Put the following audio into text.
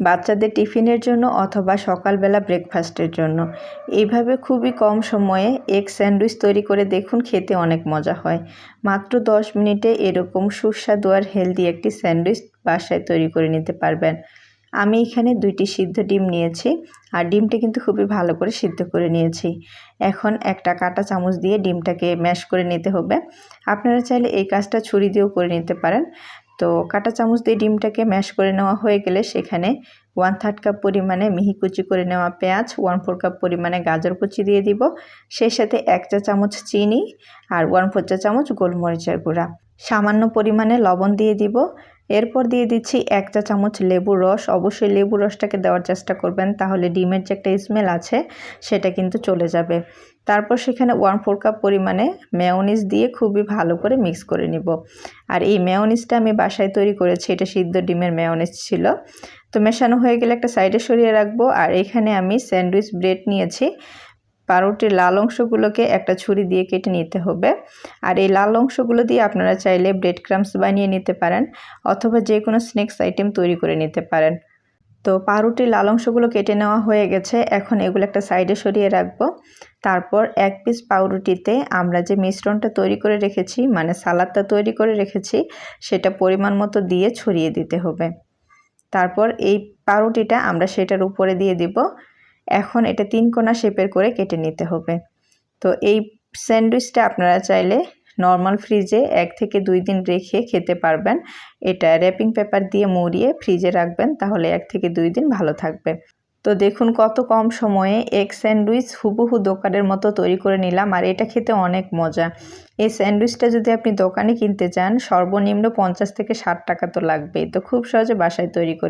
বাচ্চাদের টিফিনের জন্য অথবা সকালবেলা ব্রেকফাস্টের জন্য। এইভাবে খুবই কম সময়ে এক স্যান্ডউইচ তৈরি করে দেখুন, খেতে অনেক মজা হয়। মাত্র দশ মিনিটে এরকম সুস্বাদু আর হেলদি একটি স্যান্ডউইচ বাসায় তৈরি করে নিতে পারবেন। আমি এখানে দুইটি সিদ্ধ ডিম নিয়েছি, আর ডিমটা কিন্তু খুবই ভালো করে সিদ্ধ করে নিয়েছি। এখন একটা কাটা চামচ দিয়ে ডিমটাকে ম্যাশ করে নিতে হবে। আপনারা চাইলে এই কাজটা ছুরি দিয়েও করে নিতে পারেন। তো কাটা চামচ দিয়ে ডিমটাকে ম্যাশ করে নেওয়া হয়ে গেলে সেখানে ওয়ান থার্ড কাপ পরিমাণে মিহি কুচি করে নেওয়া পেঁয়াজ ওয়ান ফোর কাপ পরিমাণে গাজর কুচি দিয়ে দিব। সেই সাথে এক চা চামচ চিনি আর ওয়ান ফোর চা চামচ গোলমরিচের গুঁড়া। সামান্য পরিমাণে লবণ দিয়ে দিব। এরপর দিয়ে দিচ্ছি এক চা চামচ লেবুর রস। অবশ্যই লেবুর রসটাকে দেওয়ার চেষ্টা করবেন, তাহলে ডিমের যে একটা স্মেল আছে, সেটা কিন্তু চলে যাবে। তারপর সেখানে ওয়ান ফোর কাপ পরিমাণে মেয়নিজ দিয়ে খুবই ভালো করে মিক্স করে নিব। আর এই মেয়নিজটা আমি বাসায় তৈরি করেছি, এটা সিদ্ধ ডিমের মেয়নিজ ছিল। তো মেশানো হয়ে গেলে একটা সাইডে সরিয়ে রাখব। আর এখানে আমি স্যান্ডউইচ ব্রেড নিয়েছি। পাউরুটির লাল অংশগুলোকে একটা ছুরি দিয়ে কেটে নিতে হবে। আর এই লাল অংশগুলো দিয়ে আপনারা চাইলে ব্রেড ক্রামস বানিয়ে নিতে পারেন, অথবা যে কোনো স্ন্যাক্স আইটেম তৈরি করে নিতে পারেন। তো পাউরুটির লাল অংশগুলো কেটে নেওয়া হয়ে গেছে। এখন এগুলো একটা সাইডে সরিয়ে রাখব। তারপর এক পিস পাউরুটিতে আমরা যে মিশ্রণটা তৈরি করে রেখেছি মানে সালাদটা তৈরি করে রেখেছি, সেটা পরিমাণ মতো দিয়ে ছড়িয়ে দিতে হবে। তারপর এই পাউরুটিটা আমরা সেটার উপরে দিয়ে দিব। এখন এটা তিন কোনা শেপের করে কেটে নিতে হবে। তো এই স্যান্ডউইচটা আপনারা চাইলে নর্মাল ফ্রিজে এক থেকে দুই দিন রেখে খেতে পারবেন। এটা র্যাপিং পেপার দিয়ে মুড়িয়ে ফ্রিজে রাখবেন, তাহলে এক থেকে দুই দিন ভালো থাকবে। তো দেখুন কত কম সময়ে এক স্যান্ডউইচ হুবহু দোকানের মতো তৈরি করে নিলাম, আর এটা খেতে অনেক মজা। এই স্যান্ডউইচটা যদি আপনি দোকানে কিনতে চান, সর্বনিম্ন পঞ্চাশ থেকে ষাট টাকা তো লাগবেই। তো খুব সহজে বাসায় তৈরি করে